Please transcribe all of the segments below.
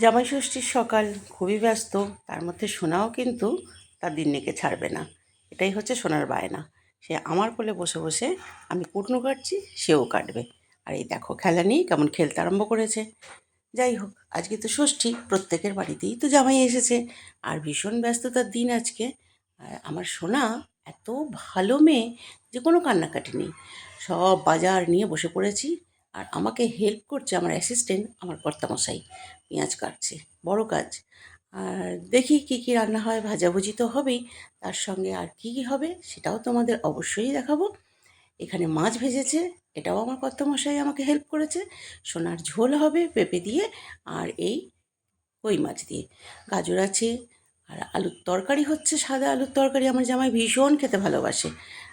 জামাই ষষ্ঠীর সকাল খুবই ব্যস্ত, তার মধ্যে সোনাও কিন্তু তার দিন্নিকে ছাড়বে না। এটাই হচ্ছে সোনার বায়না। সে আমার কোলে বসে বসে আমি কুটনো কাটছি, সেও কাটবে। আর এই দেখো খেলা নিয়ে কেমন খেলতে আরম্ভ করেছে। যাই হোক, আজকে তো ষষ্ঠী, প্রত্যেকের বাড়িতেই তো জামাই এসেছে। আর ভীষণ ব্যস্ততার দিন আজকে। আমার সোনা এত ভালো মেয়ে যে কোনো কান্নাকাটি নেই। সব বাজার নিয়ে বসে পড়েছি আর আমাকে হেল্প করছে আমার অ্যাসিস্ট্যান্ট আমার কর্তামশাই। পেঁয়াজ কাটছে, বড় কাজ। আর দেখি কী কী রান্না হয়, ভাজাভুজি তো হবেই, তার সঙ্গে আর কী কী হবে সেটাও তোমাদের অবশ্যই দেখাবো। এখানে মাছ ভেজেছে, এটাও আমার কর্তামশাই আমাকে হেল্প করেছে। সোনার ঝোল হবে পেঁপে দিয়ে আর এই কই মাছ দিয়ে। গাজর আছে, আর আলুর তরকারি হচ্ছে, সাদা আলুর তরকারি। আমার জামাই ভীষণ খেতে ভালোবাসে।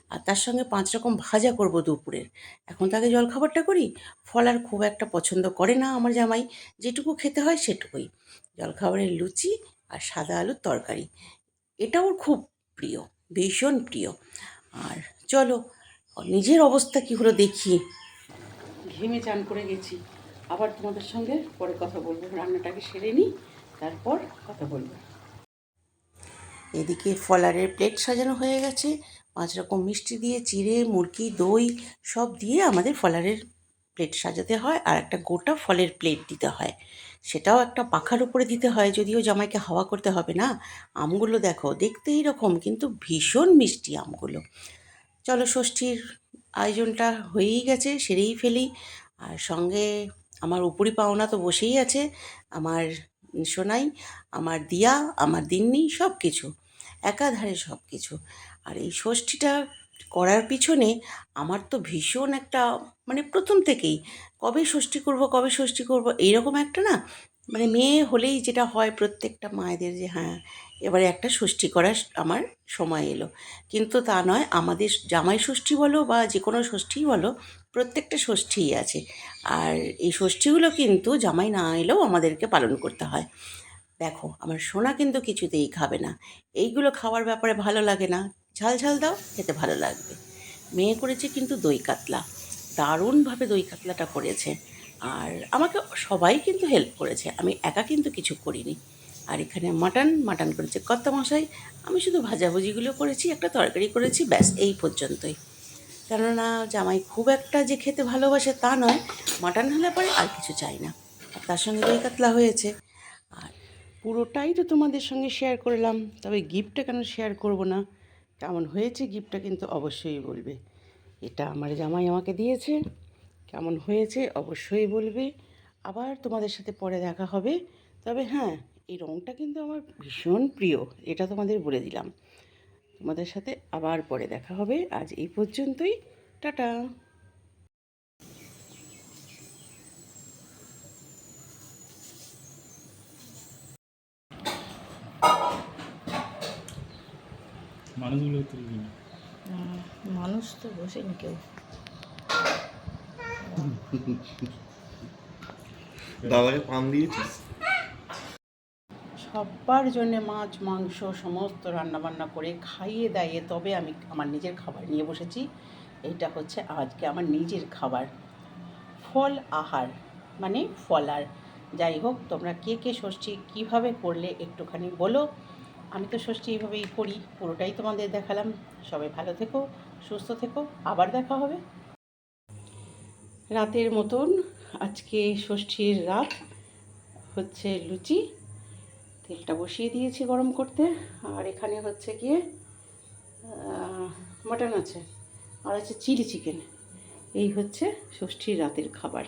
আর তার সঙ্গে পাঁচ রকম ভাজা করব দুপুরের এখন তাকে জলখাবারটা করি, ফল আর খুব একটা পছন্দ করে না আমার জামাই। যেটুকু খেতে হয় সেটুকুই। জলখাবারের লুচি আর সাদা আলুর তরকারি। এটা ওর খুব প্রিয়, ভীষণ প্রিয়। আর চলো, নিজের অবস্থা কী হলো দেখি। ঘেমে চান করে গেছি। আবার তোমাদের সঙ্গে পরে কথা বলব। রান্নাটাকে সেরে নিই, তারপর কথা বলব। এদিকে ফলারের প্লেট সাজানো হয়ে গেছে। পাঁচ রকম মিষ্টি দিয়ে চিড়ে, মুরগি, দই সব দিয়ে আমাদের ফলারের প্লেট সাজাতে হয় আর একটা গোটা ফলের প্লেট দিতে হয়। সেটাও একটা পাখার উপরে দিতে হয়, যদিও জামাইকে হাওয়া করতে হবে না। আমগুলো দেখো দেখতে রকম, কিন্তু ভীষণ মিষ্টি আমগুলো। চলো ষষ্ঠীর আয়োজনটা হয়েই গেছে, সেরেই ফেলি। আর সঙ্গে আমার উপরি পাওনা তো বসেই আছে, আমার সোনাই, আমার দিয়া, আমার দিন্নি সব কিছু একাধারে সব কিছু আর এই ষষ্ঠীটা করার পিছনে আমার তো ভীষণ একটা মানে প্রথম থেকেই, কবে ষষ্ঠী করব, কবে ষষ্ঠী করব, এইরকম একটা না মানে মেয়ে হলেই যেটা হয় প্রত্যেকটা মায়েদের যে হ্যাঁ এবারে একটা ষষ্ঠী করার আমার সময় এলো। কিন্তু তা নয়, আমাদের জামাই ষষ্ঠী বলো বা যে কোনো ষষ্ঠীই বলো, প্রত্যেকটা ষষ্ঠীই আছে। আর এই ষষ্ঠীগুলো কিন্তু জামাই না এলেও আমাদেরকে পালন করতে হয়। দেখো, আমার সোনা কিন্তু কিছুতেই খাবে না। এইগুলো খাওয়ার ব্যাপারে ভালো লাগে না। ঝাল ঝাল দাও, খেতে ভালো লাগবে। মেয়ে করেছে কিন্তু দই কাতলা। দারুণভাবে দই কাতলাটা করেছে। আর আমাকে সবাই কিন্তু হেল্প করেছে। আমি একা কিন্তু কিছু করিনি। আর এখানে মাটন মাটন করেছে কর্তা মশাই আমি শুধু ভাজাভুজিগুলো করেছি, একটা তরকারি করেছি, ব্যাস, এই পর্যন্তই। কেননা, জামাই খুব একটা যে খেতে ভালোবাসে তা নয়। মাটন হলে পরে আর কিছু চাই না। তার সঙ্গে দই কাতলা হয়েছে। আর পুরোটাই তো তোমাদের সঙ্গে শেয়ার করলাম। তবে গিফটটা কেন শেয়ার করব না? কেমন হয়েছে গিফটটা কিন্তু অবশ্যই বলবে। এটা আমার জামাই আমাকে দিয়েছে। কেমন হয়েছে অবশ্যই বলবে। আবার তোমাদের সাথে পরে দেখা হবে। তবে হ্যাঁ এই রঙটা কিন্তু আমার ভীষণ প্রিয়, এটা তোমাদের বলে দিলাম। তোমাদের সাথে আবার পরে দেখা হবে। আজ এই পর্যন্তই। টাটা! মানুষগুলো তুলবি না মানুষ তো বসেনি কেউ। দাদাকে পান দিয়েছিস? সবার জন্যে মাছ মাংস সমস্ত রান্নাবান্না করে খাইয়ে দাইয়ে তবে আমি আমার নিজের খাবার নিয়ে বসেছি। এটা হচ্ছে আজকে আমার নিজের খাবার। ফল আহার মানে ফলার যাই হোক তোমরা কে কে ষষ্ঠী কীভাবে করলে একটুখানি বলো। আমি তো ষষ্ঠী এইভাবেই করি, পুরোটাই তোমাদের দেখালাম। সবাই ভালো থেকো, সুস্থ থেকো, আবার দেখা হবে। রাতের মতন আজকে ষষ্ঠীর রাত হচ্ছে লুচি। তেলটা বসিয়ে দিয়েছি গরম করতে। আর এখানে হচ্ছে গিয়ে মাটন আছে। আর আছে চিলি চিকেন। এই হচ্ছে ষষ্ঠীর রাতের খাবার।